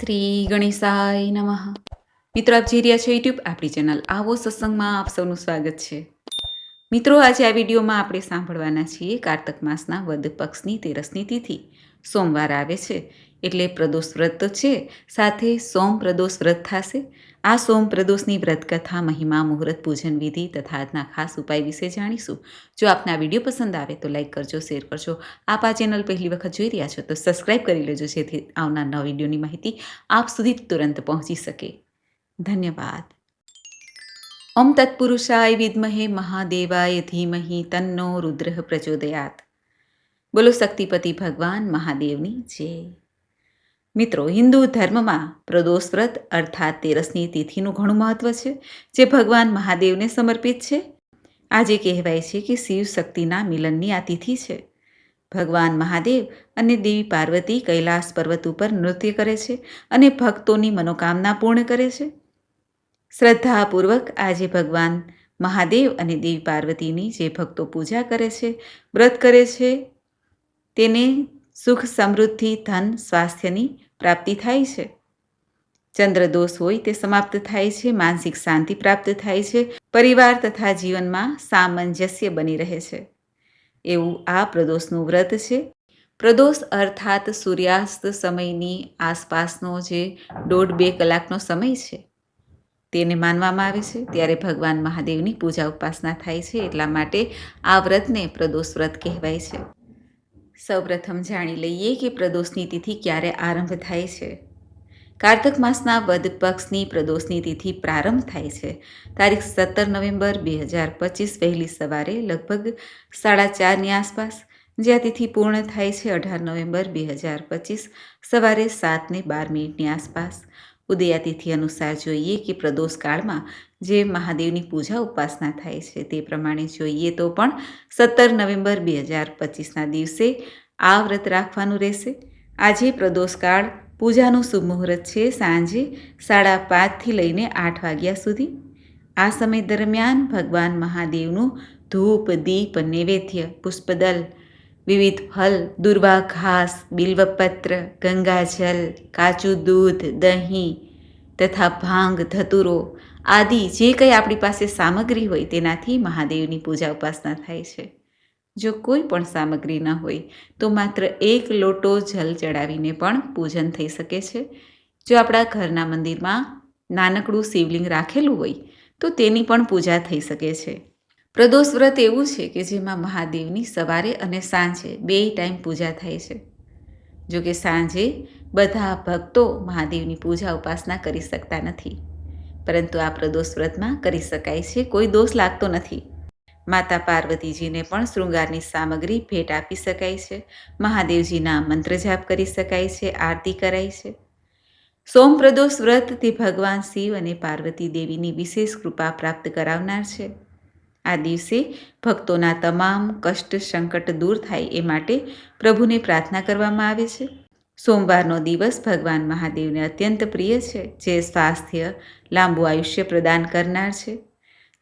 શ્રી ગણેશાય નમઃ. મિત્રો, આપ જોઈ રહ્યા છો યુટ્યુબ આપણી ચેનલ. આવો સત્સંગમાં આપ સૌનું સ્વાગત છે. મિત્રો, આજે આ વિડીયોમાં આપણે સાંભળવાના છીએ કારતક માસના વદ પક્ષની તેરસની તિથિ. સોમવાર આવે છે. એટલે પ્રદોષ વ્રત તો છે. સાથે સોમ પ્રદોષ વ્રત થશે. આ સોમ પ્રદોષની વ્રત કથા મહિમા, મુહૂર્ત, પૂજન વિધિ તથા આજના ખાસ ઉપાય વિશે જાણીશું. જો આપને આ વીડિયો પસંદ આવે તો લાઈક કરજો, શેર કરજો. આપ આ ચેનલ પહેલી વખત જોઈ રહ્યા છો તો સબસ્ક્રાઈબ કરી લેજો, જેથી આવનાર નવા વિડીયોની માહિતી આપ સુધી તુરંત પહોંચી શકે. ધન્યવાદ. ઓમ તત્પુરુષાય વિદ્મહે મહાદેવાય ધીમહી તન્નો રુદ્ર પ્રચોદયાત. બોલો શક્તિપતિ ભગવાન મહાદેવની જય. મિત્રો, હિન્દુ ધર્મમાં પ્રદોષ વ્રત અર્થાત તેરસની તિથિનું ઘણું મહત્વ છે, જે ભગવાન મહાદેવને સમર્પિત છે. આજે કહેવાય છે કે શિવ શક્તિના મિલનની આ તિથિ છે. ભગવાન મહાદેવ અને દેવી પાર્વતી કૈલાસ પર્વત ઉપર નૃત્ય કરે છે અને ભક્તોની મનોકામના પૂર્ણ કરે છે. શ્રદ્ધાપૂર્વક આજે ભગવાન મહાદેવ અને દેવી પાર્વતીની જે ભક્તો પૂજા કરે છે, વ્રત કરે છે, તેને સુખ સમૃદ્ધિ, ધન, સ્વાસ્થ્યની પ્રાપ્તિ થાય છે. ચંદ્રદોષ હોય તે સમાપ્ત થાય છે, માનસિક શાંતિ પ્રાપ્ત થાય છે, પરિવાર તથા જીવનમાં સામંજસ્ય બની રહે છે. એવું આ પ્રદોષનું વ્રત છે. પ્રદોષ અર્થાત સૂર્યાસ્ત સમયની આસપાસનો જે દોઢ બે કલાકનો સમય છે, તેને માનવામાં આવે છે. ત્યારે ભગવાન મહાદેવની પૂજા ઉપાસના થાય છે. એટલા માટે આ વ્રતને પ્રદોષ વ્રત કહેવાય છે. સૌપ્રથમ જાણી લઈએ કે પ્રદોષની તિથિ ક્યારે આરંભ થાય છે. કાર્તક માસના વદ પક્ષની પ્રદોષની તિથિ પ્રારંભ થાય છે. તારીખ સત્તર નવેમ્બર બે હજાર પચીસ વહેલી સવારે લગભગ સાડા ચારની આસપાસ, જ્યાં તિથિ પૂર્ણ થાય છે અઢાર નવેમ્બર બે હજાર પચીસ સવારે સાતને બાર મિનિટની આસપાસ. ઉદયાતિથિ અનુસાર જોઈએ કે પ્રદોષ કાળમાં જે મહાદેવની પૂજા ઉપાસના થાય છે તે પ્રમાણે જોઈએ તો પણ સત્તર નવેમ્બર બે હજાર પચીસના દિવસે આ વ્રત રાખવાનું રહેશે. આજે પ્રદોષકાળ પૂજાનું શુભ મુહૂર્ત છે સાંજે સાડા પાંચથી લઈને આઠ વાગ્યા સુધી. આ સમય દરમિયાન ભગવાન મહાદેવનું ધૂપ, દીપ, નૈવેદ્ય, પુષ્પદલ વિવિધ ફલ દુર્વા ઘાસ, બિલ્વપત્ર ગંગાજલ કાચું દૂધ, દહીં તથા ભાંગ, ધતુરો આદિ જે કંઈ આપણી પાસે સામગ્રી હોય તેનાથી મહાદેવની પૂજા ઉપાસના થાય છે. જો કોઈ પણ સામગ્રી ન હોય, તો માત્ર એક લોટો જલ ચડાવીને પણ પૂજન થઈ શકે છે. જો આપણા ઘરના મંદિરમાં નાનકડું શિવલિંગ રાખેલું હોય, તો તેની પણ પૂજા થઈ શકે છે. પ્રદોષ વ્રત એવું છે કે જેમાં મહાદેવની સવારે અને સાંજે બે ટાઈમ પૂજા થાય છે. જો કે સાંજે બધા ભક્તો મહાદેવની પૂજા ઉપાસના કરી શકતા નથી. પરંતુ આ પ્રદોષ વ્રતમાં કરી શકાય છે, કોઈ દોષ લાગતો નથી. માતા પાર્વતીજીને પણ શૃંગારની સામગ્રી ભેટ આપી શકાય છે. મહાદેવજીના મંત્ર જાપ કરી શકાય છે, આરતી કરાય છે. સોમ પ્રદોષ વ્રત તે ભગવાન શિવ અને પાર્વતી દેવીની વિશેષ કૃપા પ્રાપ્ત કરાવનાર છે. આ દિવસે ભક્તોના તમામ કષ્ટ સંકટ દૂર થાય એ માટે પ્રભુને પ્રાર્થના કરવામાં આવે છે. સોમવારનો દિવસ ભગવાન મહાદેવને અત્યંત પ્રિય છે, જે સ્વાસ્થ્ય, લાંબુ આયુષ્ય પ્રદાન કરનાર છે.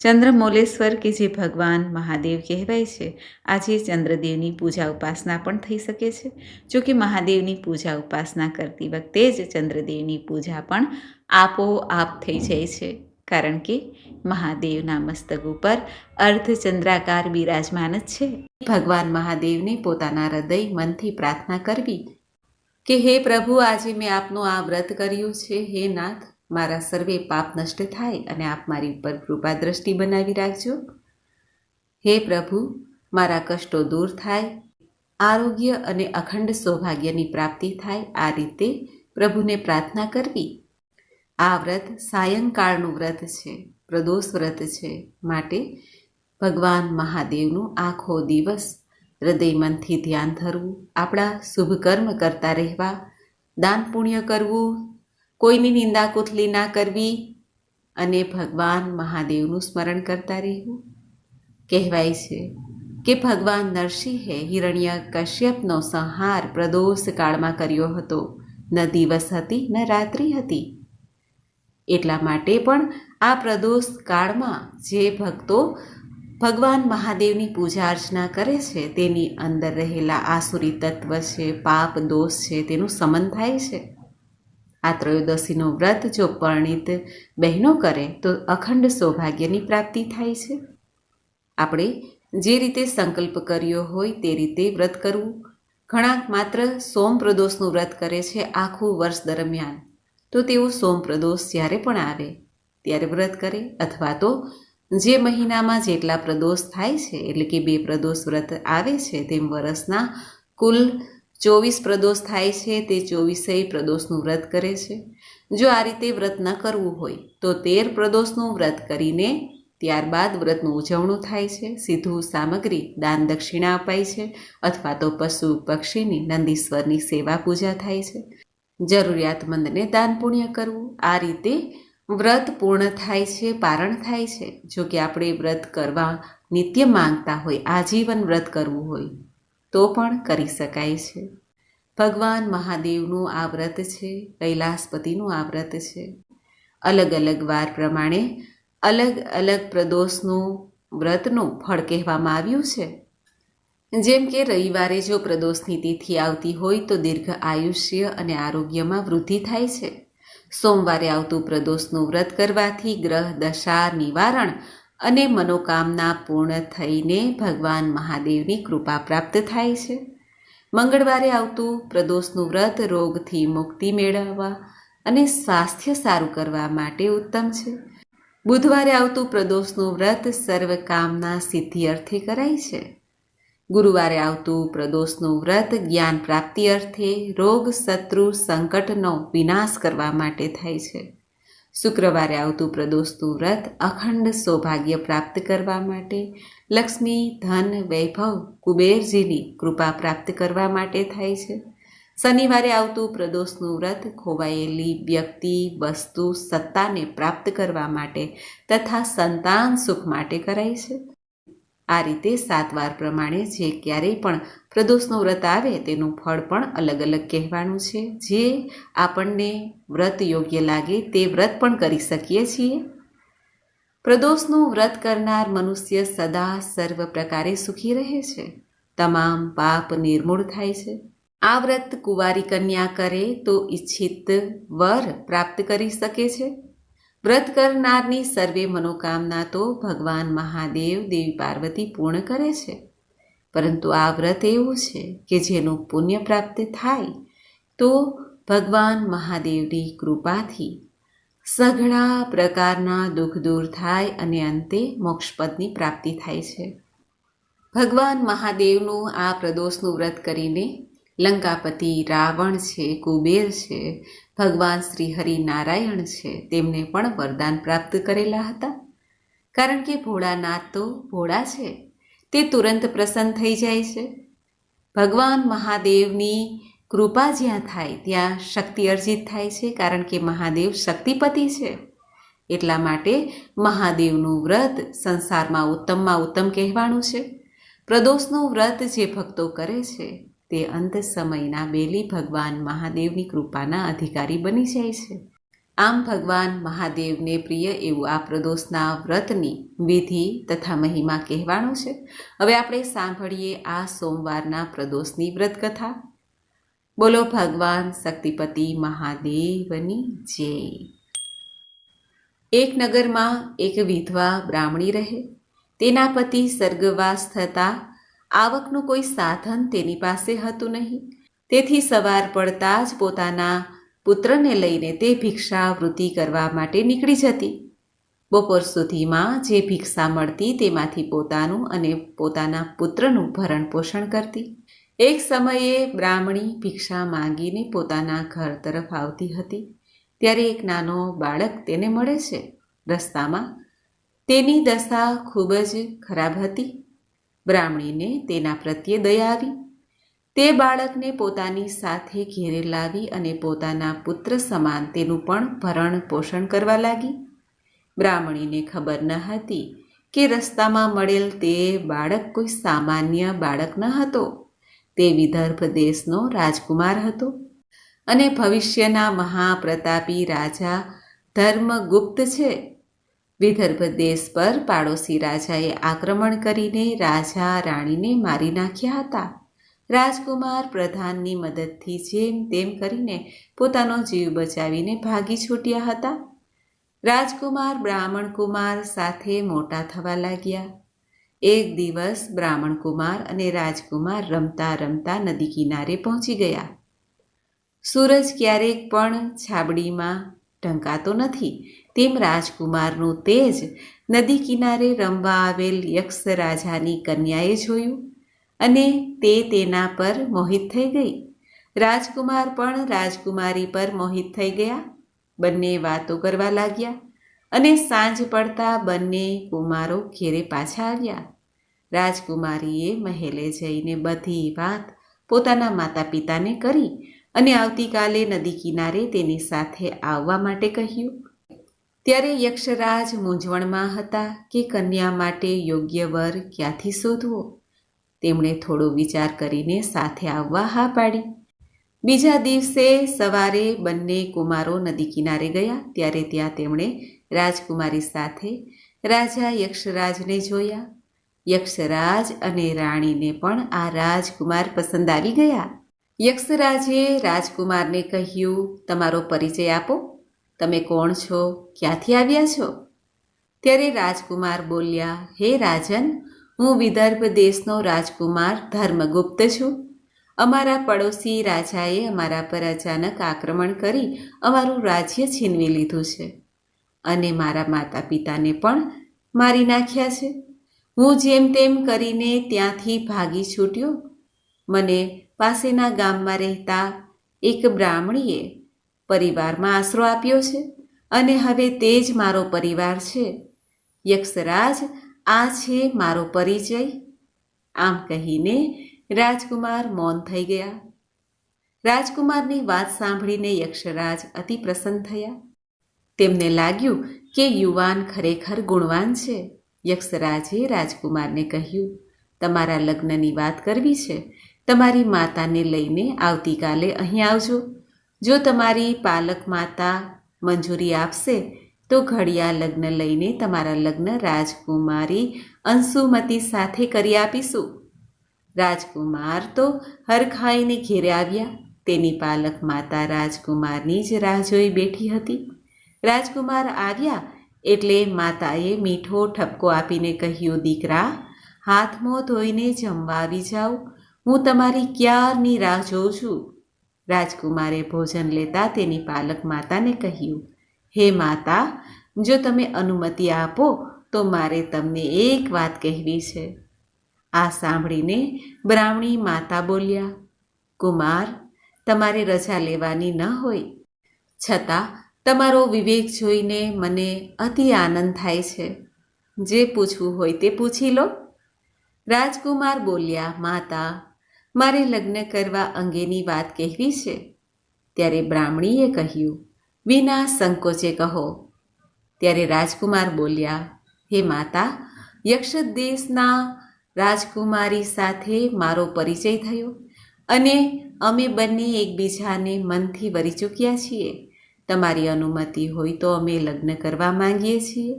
ચંદ્રમૌલેશ્વર કે જે ભગવાન મહાદેવ કહેવાય છે, આજે ચંદ્રદેવની પૂજા ઉપાસના પણ થઈ શકે છે. જો કે મહાદેવની પૂજા ઉપાસના કરતી વખતે જ ચંદ્રદેવની પૂજા પણ આપોઆપ થઈ જાય છે. કારણ કે મહાદેવના મસ્તક ઉપર અર્ધચંદ્રાકાર બિરાજમાન જ છે. ભગવાન મહાદેવને પોતાના હૃદય મનથી પ્રાર્થના કરવી કે, હે પ્રભુ, આજે મેં આપનું આ વ્રત કર્યું છે. હે નાથ, મારા સર્વે પાપ નષ્ટ થાય અને આપ મારી ઉપર કૃપા દ્રષ્ટિ બનાવી રાખજો. હે પ્રભુ, મારા કષ્ટો દૂર થાય, આરોગ્ય અને અખંડ સૌભાગ્યની પ્રાપ્તિ થાય. આ રીતે પ્રભુને પ્રાર્થના કરવી આ વ્રત સાયંકાળનું વ્રત છે, પ્રદોષ વ્રત છે માટે ભગવાન મહાદેવનું આખો દિવસ હૃદય મનથી ધ્યાન ધરવું, આપણા શુભ કર્મ કરતા રહેવા, દાન પુણ્ય કરવું, કોઈની નિંદા કુથલી ના કરવી અને ભગવાન મહાદેવનું સ્મરણ કરતા રહેવું. કહેવાય છે કે ભગવાન નરસિંહે હિરણ્ય કશ્યપનો સંહાર પ્રદોષ કાળમાં કર્યો હતો. ન દિવસ હતી, ન રાત્રિ હતી. એટલા માટે પણ આ પ્રદોષ કાળમાં જે ભક્તો ભગવાન મહાદેવની પૂજા અર્ચના કરે છે, તેની અંદર રહેલા આસુરી તત્વ છે, પાપ દોષ છે, તેનું સમન થાય છે. આ ત્રયોદશીનો વ્રત જો પરણિત બહેનો કરે, તો અખંડ સૌભાગ્યની પ્રાપ્તિ થાય છે. આપણે જે રીતે સંકલ્પ કર્યો હોય તે રીતે વ્રત કરવું. ઘણા માત્ર સોમ પ્રદોષનું વ્રત કરે છે આખું વર્ષ દરમિયાન. તો તેઓ સોમ પ્રદોષ જ્યારે પણ આવે, ત્યારે વ્રત કરે અથવા તો જે મહિનામાં જેટલા પ્રદોષ થાય છે, એટલે કે બે પ્રદોષ વ્રત આવે છે, તેમ વર્ષના કુલ ચોવીસ પ્રદોષ થાય છે, તે ચોવીસેય પ્રદોષનું વ્રત કરે છે. જો આ રીતે વ્રત ન કરવું હોય, તો તેર પ્રદોષનું વ્રત કરીને ત્યારબાદ વ્રતનું ઉજવણું થાય છે. સીધું સામગ્રી દાન દક્ષિણા અપાય છે, અથવા તો પશુ પક્ષીની નંદીશ્વરની સેવા પૂજા થાય છે. જરૂરિયાતમંદને દાન પુણ્ય કરવું. આ રીતે વ્રત પૂર્ણ થાય છે, પારણ થાય છે. જો કે આપણે વ્રત કરવા નિત્ય માંગતા હોય, આજીવન વ્રત કરવું હોય, તો પણ કરી શકાય છે. ભગવાન મહાદેવનું આ વ્રત છે, કૈલાસપતિનું આ વ્રત છે. અલગ અલગ વાર પ્રમાણે અલગ અલગ પ્રદોષનું વ્રતનું ફળ કહેવામાં આવ્યું છે. જેમ કે રવિવારે જો પ્રદોષની તિથિ આવતી હોય તો દીર્ઘ આયુષ્ય અને આરોગ્યમાં વૃદ્ધિ થાય છે. સોમવારે આવતું પ્રદોષનું વ્રત કરવાથી ગ્રહ, દશા, નિવારણ અને મનોકામના પૂર્ણ થઈને ભગવાન મહાદેવની કૃપા પ્રાપ્ત થાય છે. મંગળવારે આવતું પ્રદોષનું વ્રત રોગથી મુક્તિ મેળવવા અને સ્વાસ્થ્ય સારું કરવા માટે ઉત્તમ છે. બુધવારે આવતું પ્રદોષનું વ્રત સર્વ કામના સિદ્ધિ અર્થે કરાય છે. ગુરુવારે આવતું પ્રદોષનું વ્રત જ્ઞાન પ્રાપ્તિ અર્થે રોગ, શત્રુ, સંકટનો વિનાશ કરવા માટે થાય છે. શુક્રવારે આવતું પ્રદોષનું વ્રત અખંડ સૌભાગ્ય પ્રાપ્ત કરવા માટે, લક્ષ્મી, ધન, વૈભવ, કુબેરજીની કૃપા પ્રાપ્ત કરવા માટે થાય છે. શનિવારે આવતું પ્રદોષનું વ્રત ખોવાયેલી વ્યક્તિ, વસ્તુ, સત્તાને પ્રાપ્ત કરવા માટે તથા સંતાન સુખ માટે કરાય છે. આ રીતે સાત વાર પ્રમાણે જે ક્યારેય પણ પ્રદોષનું વ્રત આવે તેનું ફળ પણ અલગ અલગ કહેવાનું છે. જે આપણને વ્રત યોગ્ય લાગે તે વ્રત પણ કરી શકીએ છીએ. પ્રદોષનું વ્રત કરનાર મનુષ્ય સદા સર્વ પ્રકારે સુખી રહે છે. તમામ પાપ નિર્મૂળ થાય છે. આ વ્રત કુંવારી કન્યા કરે તો ઈચ્છિત વર પ્રાપ્ત કરી શકે છે. વ્રત કરનારની સર્વે મનોકામના તો ભગવાન મહાદેવ દેવી પાર્વતી પૂર્ણ કરે છે. પરંતુ આ વ્રત એવું છે કે જેનું પુણ્ય પ્રાપ્ત થાય તો ભગવાન મહાદેવની કૃપાથી સઘળા પ્રકારના દુઃખ દૂર થાય અને અંતે મોક્ષપદની પ્રાપ્તિ થાય છે. ભગવાન મહાદેવનું આ પ્રદોષનું વ્રત કરીને લંકાપતિ રાવણ છે, કુબેર છે ભગવાન શ્રી હરિનારાયણ છે, તેમને પણ વરદાન પ્રાપ્ત કરેલા હતા. કારણ કે ભોળાનાથ તો ભોળા છે, તે તુરંત પ્રસન્ન થઈ જાય છે. ભગવાન મહાદેવની કૃપા જ્યાં થાય, ત્યાં શક્તિ અર્જિત થાય છે, કારણ કે મહાદેવ શક્તિપતિ છે. એટલા માટે મહાદેવનું વ્રત સંસારમાં ઉત્તમમાં ઉત્તમ કહેવાનું છે. પ્રદોષનું વ્રત જે ભક્તો કરે છે તે અંત સમયના બેલી ભગવાન મહાદેવની કૃપાના અધિકારી બની જાય છે. આમ ભગવાન મહાદેવને પ્રિય એવું આ પ્રદોષના વ્રતની વિધિ તથા મહિમા કહેવાનું છે. હવે આપણે સાંભળીએ આ સોમવારના પ્રદોષની વ્રત કથા બોલો ભગવાન શક્તિપતિ મહાદેવની જય. એક નગરમાં એક વિધવા બ્રાહ્મણી રહે. તેના પતિ સ્વર્ગવાસ થતાં આવકનું કોઈ સાધન તેની પાસે હતું નહીં. તેથી સવાર પડતા જ પોતાના પુત્રને લઈને તે ભિક્ષા વૃત્તિ કરવા માટે નીકળી જતી. બપોર સુધીમાં જે ભિક્ષા મળતી તેમાંથી પોતાનું અને પોતાના પુત્રનું ભરણ પોષણ કરતી. એક સમયે બ્રાહ્મણી ભિક્ષા માંગીને પોતાના ઘર તરફ આવતી હતી. ત્યારે એક નાનો બાળક તેને મળે છે. રસ્તામાં તેની દશા ખૂબ જ ખરાબ હતી. બ્રાહ્મણીને તેના પ્રત્યે દયા આવી. તે બાળકને પોતાની સાથે ઘેરે લાવી અને પોતાના પુત્ર સમાન તેનું પણ ભરણ પોષણ કરવા લાગી. બ્રાહ્મણીને ખબર ન હતી કે રસ્તામાં મળેલ તે બાળક કોઈ સામાન્ય બાળક ન હતો. તે વિદર્ભ દેશનો રાજકુમાર હતો અને ભવિષ્યના મહાપ્રતાપી રાજા ધર્મગુપ્ત છે. વિદર્ભ દેશ પર પાડોશી રાજાએ આક્રમણ કરીને રાજા રાણીને મારી નાખ્યા હતા. રાજકુમાર પ્રધાનની મદદથી જેમ તેમ કરીને પોતાનો જીવ બચાવીને ભાગી છૂટ્યા હતા. રાજકુમાર બ્રાહ્મણકુમાર સાથે મોટા થવા લાગ્યા. એક દિવસ બ્રાહ્મણકુમાર અને રાજકુમાર રમતા રમતા નદી કિનારે પહોંચી ગયા. સૂરજ ક્યારેક પણ છાબડીમાં ઢંકાતો નથી. તેમ રાજકુમારનું તેજ નદી કિનારે રમવા આવેલ યક્ષ રાજાની કન્યાએ જોયું અને તે તેના પર મોહિત થઈ ગઈ. રાજકુમાર પણ રાજકુમારી પર મોહિત થઈ ગયા. બંને વાતો કરવા લાગ્યા અને સાંજ પડતા બંને કુમારો ઘેરે પાછા આવ્યા. રાજકુમારીએ મહેલે જઈને બધી વાત પોતાના માતા પિતાને કરી અને આવતીકાલે નદી કિનારે તેની સાથે આવવા માટે કહ્યું. ત્યારે યક્ષરાજ મૂંઝવણમાં હતા કે કન્યા માટે યોગ્ય વર ક્યાંથી શોધવો? તેમણે થોડો વિચાર કરીને સાથે આવવા હા પાડી. બીજા દિવસે સવારે બંને કુમારો નદી કિનારે ગયા, ત્યારે ત્યાં તેમણે રાજકુમારી સાથે રાજા યક્ષરાજને જોયા. યક્ષરાજ અને રાણીને પણ આ રાજકુમાર પસંદ આવી ગયા. યક્ષરાજે રાજકુમારને કહ્યું, તમારો પરિચય આપો. તમે કોણ છો? ક્યાંથી આવ્યા છો? ત્યારે રાજકુમાર બોલ્યા, હે રાજન, હું વિદર્ભ દેશનો રાજકુમાર ધર્મગુપ્ત છું. અમારા પડોશી રાજાએ અમારા પર અચાનક આક્રમણ કરી અમારું રાજ્ય છીનવી લીધું છે અને મારા માતા પિતાને પણ મારી નાખ્યા છે. હું જેમ તેમ કરીને ત્યાંથી ભાગી છૂટ્યો. મને પાસેના ગામમાં રહેતા એક બ્રાહ્મણીએ પરિવારમાં આશરો આપ્યો છે અને હવે તે જ મારો પરિવાર છે. યક્ષરાજ, આ છે મારો પરિચય. આમ કહીને રાજકુમાર મૌન થઈ ગયા. રાજકુમારની વાત સાંભળીને યક્ષરાજ અતિ પ્રસન્ન થયા. તેમને લાગ્યું કે યુવાન ખરેખર ગુણવાન છે. યક્ષરાજે રાજકુમારને કહ્યું, તમારા લગ્નની વાત કરવી છે. તમારી માતાને લઈને આવતીકાલે અહીં આવજો. જો તમારી પાલક માતા મંજૂરી આપશે, તો ઘડિયા લગ્ન લઈને તમારા લગ્ન રાજકુમારી અંશુમતી સાથે કરી આપીશું. રાજકુમાર તો હરખાઈને ઘેરે આવ્યા. તેની પાલક માતા રાજકુમારની જ રાહ જોઈ બેઠી હતી. રાજકુમાર આવ્યા એટલે માતાએ મીઠો ઠપકો આપીને કહ્યું, દીકરા હાથ મોં ધોઈને જમવા આવી જાઓ. હું તમારી ક્યારની રાહ જોઉં છું? રાજકુમારે ભોજન લેતા તેની પાલક માતાને કહ્યું, હે માતા, જો તમે અનુમતિ આપો, તો મારે તમને એક વાત કહેવી છે. આ સાંભળીને બ્રાહ્મણી માતા બોલ્યા, કુમાર, તમારે રજા લેવાની ન હોય. છતાં તમારો વિવેક જોઈને મને અતિ આનંદ થાય છે. જે પૂછવું હોય તે પૂછી લો. રાજકુમાર બોલ્યા, માતા મારે લગ્ન કરવા અંગેની વાત કહેવી છે? ત્યારે બ્રાહ્મણીએ કહ્યું, વિના સંકોચે કહો. ત્યારે રાજકુમાર બોલ્યા, હે માતા યક્ષ દેશના રાજકુમારી સાથે મારો પરિચય થયો અને અમે બંને એકબીજાને મનથી વરી ચૂક્યા છીએ. તમારી અનુમતિ હોય તો અમે લગ્ન કરવા માંગીએ છીએ.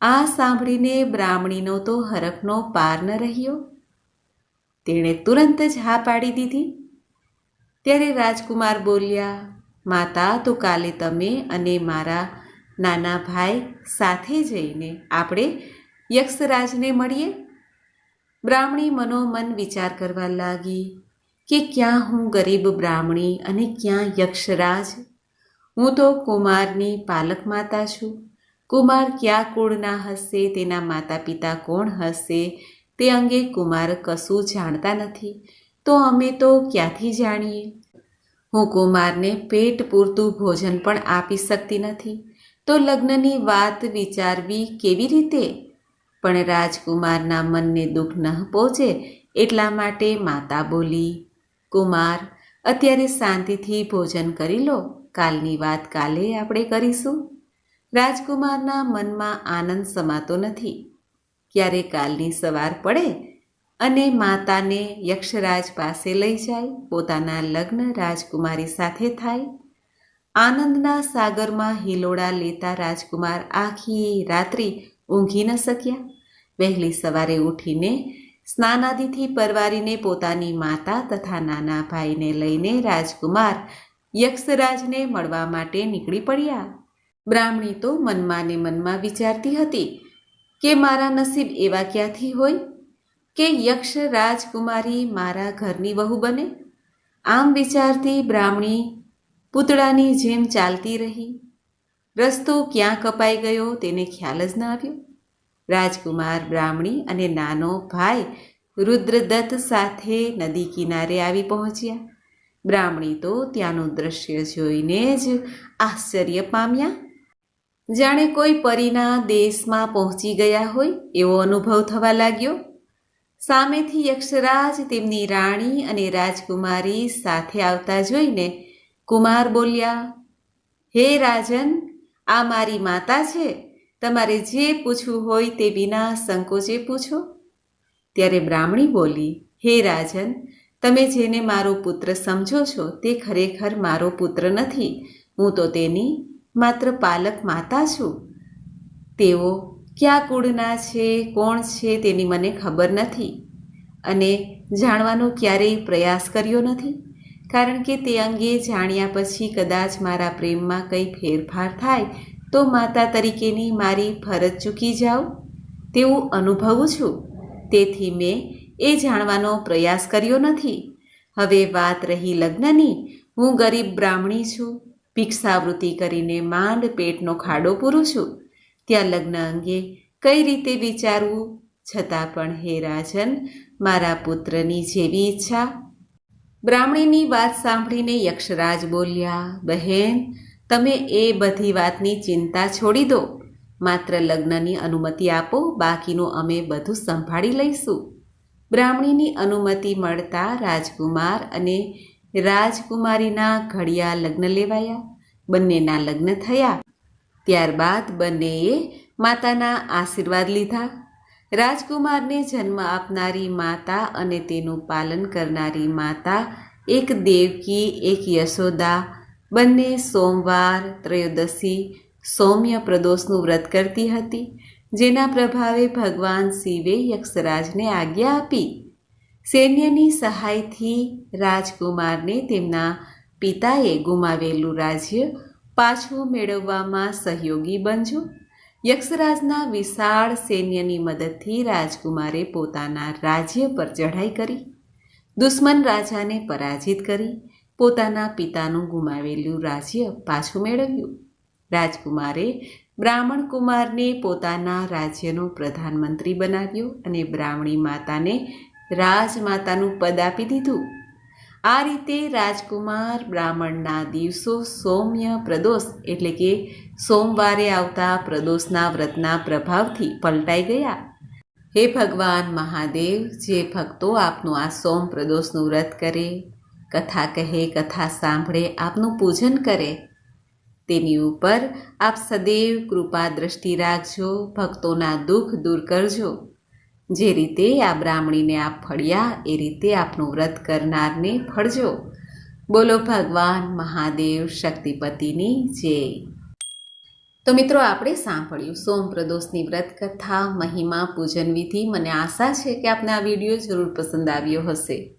આ સાંભળીને બ્રાહ્મણીનો તો હરખનો પાર ન રહ્યો. તેણે તુરંત જ હા પાડી દીધી. ત્યારે રાજકુમાર બોલ્યા, માતા, તો કાલે તમે અને મારા નાના ભાઈ સાથે જઈને આપણે યક્ષરાજને મળીએ. બ્રાહ્મણી મનોમન વિચાર કરવા લાગી કે ક્યાં હું ગરીબ બ્રાહ્મણી અને ક્યાં યક્ષરાજ? હું તો કુમારની પાલક માતા છું. કુમાર ક્યાં કુળના હશે, તેના માતા પિતા કોણ હશે તે અંગે કુમાર કશું જાણતા નથી. તો અમે તો ક્યાંથી જાણીએ? હું કુમારને પેટ પૂરતું ભોજન પણ આપી શકતી નથી. તો લગ્નની વાત વિચારવી કેવી રીતે? પણ રાજકુમારના મનને દુઃખ ન પહોંચે એટલા માટે માતા બોલી, કુમાર, અત્યારે શાંતિથી ભોજન કરી લો. કાલની વાત કાલે આપણે કરીશું. રાજકુમારના મનમાં આનંદ સમાતો નથી. ક્યારે કાલની સવાર પડે અને માતાને યક્ષરાજ પાસે લઈ જાય, પોતાના લગ્ન રાજકુમારી સાથે થાય. આનંદના સાગરમાં હિલોડા લેતા રાજકુમાર આખી રાત્રિ ઊંઘી ન શક્યા. વહેલી સવારે ઉઠીને સ્નાનાદિથી પરવારીને પોતાની માતા તથા નાના ભાઈને લઈને રાજકુમાર યક્ષરાજને મળવા માટે નીકળી પડ્યા. બ્રાહ્મણી તો મનમાં ને મનમાં વિચારતી હતી કે મારા નસીબ એવા ક્યાંથી હોય? કે યક્ષ રાજકુમારી મારા ઘરની વહુ બને? આમ વિચારતી બ્રાહ્મણી પૂતળાની જેમ ચાલતી રહી. રસ્તો ક્યાં કપાઈ ગયો તેને ખ્યાલ જ ન આવ્યો. રાજકુમાર બ્રાહ્મણી અને નાનો ભાઈ રુદ્રદત્ત સાથે નદી કિનારે આવી પહોંચ્યા. બ્રાહ્મણી તો ત્યાંનું દ્રશ્ય જોઈને જ આશ્ચર્ય પામ્યા. જાણે કોઈ પરીના દેશમાં પહોંચી ગયા હોય એવો અનુભવ થવા લાગ્યો. સામેથી યક્ષરાજ તેમની રાણી અને રાજકુમારી સાથે આવતા જોઈને કુમાર બોલ્યા, હે રાજન, આ મારી માતા છે. તમારે જે પૂછવું હોય તે વિના સંકોચે પૂછો. ત્યારે બ્રાહ્મણી બોલી, હે રાજન, તમે જેને મારો પુત્ર સમજો છો તે ખરેખર મારો પુત્ર નથી. હું તો તેની માત્ર પાલક માતા છું? તેઓ ક્યાં કુળના છે, કોણ છે તેની મને ખબર નથી. અને જાણવાનો ક્યારેય પ્રયાસ કર્યો નથી. કારણ કે તે અંગે જાણ્યા પછી કદાચ મારા પ્રેમમાં કંઈ ફેરફાર થાય, તો માતા તરીકેની મારી ફરજ ચૂકી જાઉં તેવું અનુભવું છું. તેથી મેં એ જાણવાનો પ્રયાસ કર્યો નથી. હવે વાત રહી લગ્નની. હું ગરીબ બ્રાહ્મણી છું. ભિક્ષાવૃત્તિ કરીને માંડ પેટનો ખાડો પૂરું છું. ત્યાં લગ્ન અંગે કઈ રીતે વિચારવું? છતાં પણ હે રાજન, મારા પુત્રની જેવી ઈચ્છા. બ્રાહ્મણીની વાત સાંભળીને યક્ષરાજ બોલ્યા, બહેન, તમે એ બધી વાતની ચિંતા છોડી દો. માત્ર લગ્નની અનુમતિ આપો, બાકીનું અમે બધું સંભાળી લઈશું. બ્રાહ્મણીની અનુમતિ મળતા રાજકુમાર અને રાજકુમારીના ઘડિયા લગ્ન લેવાયા. બંનેના લગ્ન થયા. ત્યારબાદ બંનેએ માતાના આશીર્વાદ લીધા. રાજકુમારને જન્મ આપનારી માતા અને તેનું પાલન કરનારી માતા એક દેવકી, એક યશોદા. બંને સોમવાર, ત્રયોદશી, સૌમ્ય પ્રદોષનું વ્રત કરતી હતી, જેના પ્રભાવે ભગવાન શિવે યક્ષરાજને આજ્ઞા આપી. સૈન્યની સહાયથી રાજકુમારને તેમના પિતાએ ગુમાવેલું રાજ્ય પાછું મેળવવામાં સહયોગી બનજો યક્ષરાજના વિશાળ સૈન્યની મદદથી રાજકુમારે પોતાના રાજ્ય પર ચઢાઈ કરી, દુશ્મન રાજાને પરાજિત કરી, પોતાના પિતાનું ગુમાવેલું રાજ્ય પાછું મેળવ્યું. રાજકુમારે બ્રાહ્મણ કુમારને પોતાના રાજ્યનો પ્રધાનમંત્રી બનાવ્યો અને બ્રાહ્મણી માતાને રાજમાતાનું પદ આપી દીધું. આ રીતે રાજકુમાર બ્રાહ્મણના દિવસો સૌમ્ય પ્રદોષ એટલે કે સોમવારે આવતા પ્રદોષના વ્રતના પ્રભાવથી પલટાઈ ગયા. હે ભગવાન મહાદેવ, જે ભક્તો આપનું આ સોમ પ્રદોષનું વ્રત કરે, કથા કહે, કથા સાંભળે, આપનું પૂજન કરે, તેની ઉપર આપ સદૈવ કૃપા દ્રષ્ટિ રાખજો, ભક્તોના દુઃખ દૂર કરજો. જે રીતે આ બ્રાહ્મણીને આપ ફળ્યા, એ રીતે આપનું વ્રત કરનારને ફળજો. બોલો ભગવાન મહાદેવ શક્તિપતિની જય. તો મિત્રો, આપણે સાંભળ્યું સોમ પ્રદોષની વ્રત કથા, મહિમા, પૂજન વિધિ. મને આશા છે કે આપને આ વીડિયો જરૂર પસંદ આવ્યો હશે.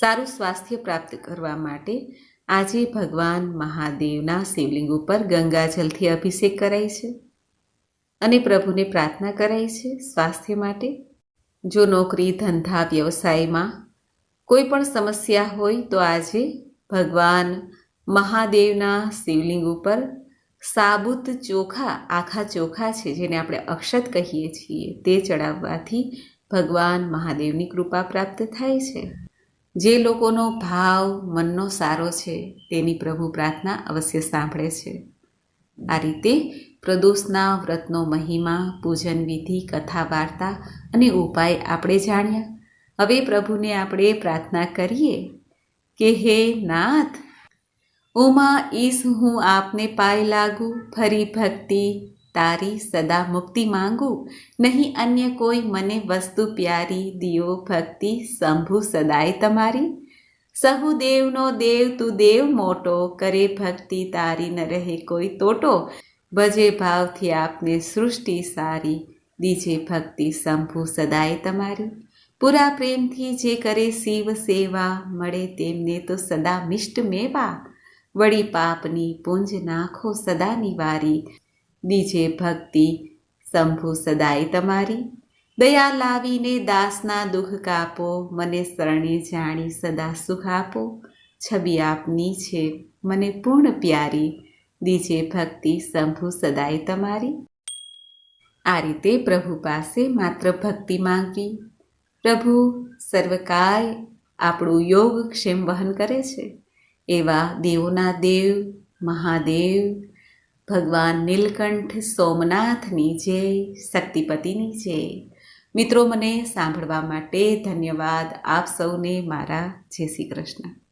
સારું સ્વાસ્થ્ય પ્રાપ્ત કરવા માટે આજે ભગવાન મહાદેવના શિવલિંગ ઉપર ગંગાજલથી અભિષેક કરાય છે અને પ્રભુને પ્રાર્થના કરાય છે સ્વાસ્થ્ય માટે. જો નોકરી, ધંધા, વ્યવસાયમાં કોઈ પણ સમસ્યા હોય તો આજે ભગવાન મહાદેવના શિવલિંગ ઉપર સાબુત ચોખા, આખા ચોખા છે જેને આપણે અક્ષત કહીએ છીએ, તે ચડાવવાથી ભગવાન મહાદેવની કૃપા પ્રાપ્ત થાય છે. જે લોકોનો ભાવ, મનનો સારો છે, તેની પ્રભુ પ્રાર્થના અવશ્ય સાંભળે છે. આ રીતે પ્રદોષના વ્રતનો મહિમા, પૂજન વિધિ, કથા વાર્તા અને ઉપાય આપણે જાણ્યા. હવે પ્રભુને આપણે પ્રાર્થના કરીએ કે હે નાથ, ઉમા, ઈસ, હું આપને પાય લાગુ, ફરી ભક્તિ તારી સદા મુક્તિ માંગુ. નહીં અન્ય કોઈ મને વસ્તુ પ્યારી દિયો ભક્તિ શંભુ સદાય તમારી. સહુ દેવનો દેવ તું દેવ મોટો, કરે ભક્તિ તારી ન રહે કોઈ તોટો. ભજે ભાવથી આપને સૃષ્ટિ સારી. દીજે ભક્તિ શંભુ સદાય તમારી. પૂરા પ્રેમથી જે કરે શિવ સેવા, મળે તેમને તો સદા મિષ્ટ મેવા. વળી પાપની પુંજ નાખો સદા નિવારી. દીજે ભક્તિ શંભુ સદાય તમારી. દયા લાવીને દાસના દુઃખ કાપો, મને શરણે જાણી સદા સુખ આપો. છબી આપની છે, મને પૂર્ણ પ્યારી. દીજે ભક્તિ શંભુ સદાય તમારી. આ રીતે પ્રભુ પાસે માત્ર ભક્તિ માંગવી. પ્રભુ, સર્વકાય આપણું યોગ ક્ષેમ વહન કરે છે. એવા દેવોના દેવ, મહાદેવ, ભગવાન નીલકંઠ સોમનાથની જય, શક્તિપતિની જય. મિત્રો, મને સાંભળવા માટે ધન્યવાદ આપ સૌને મારા જય શ્રી કૃષ્ણ.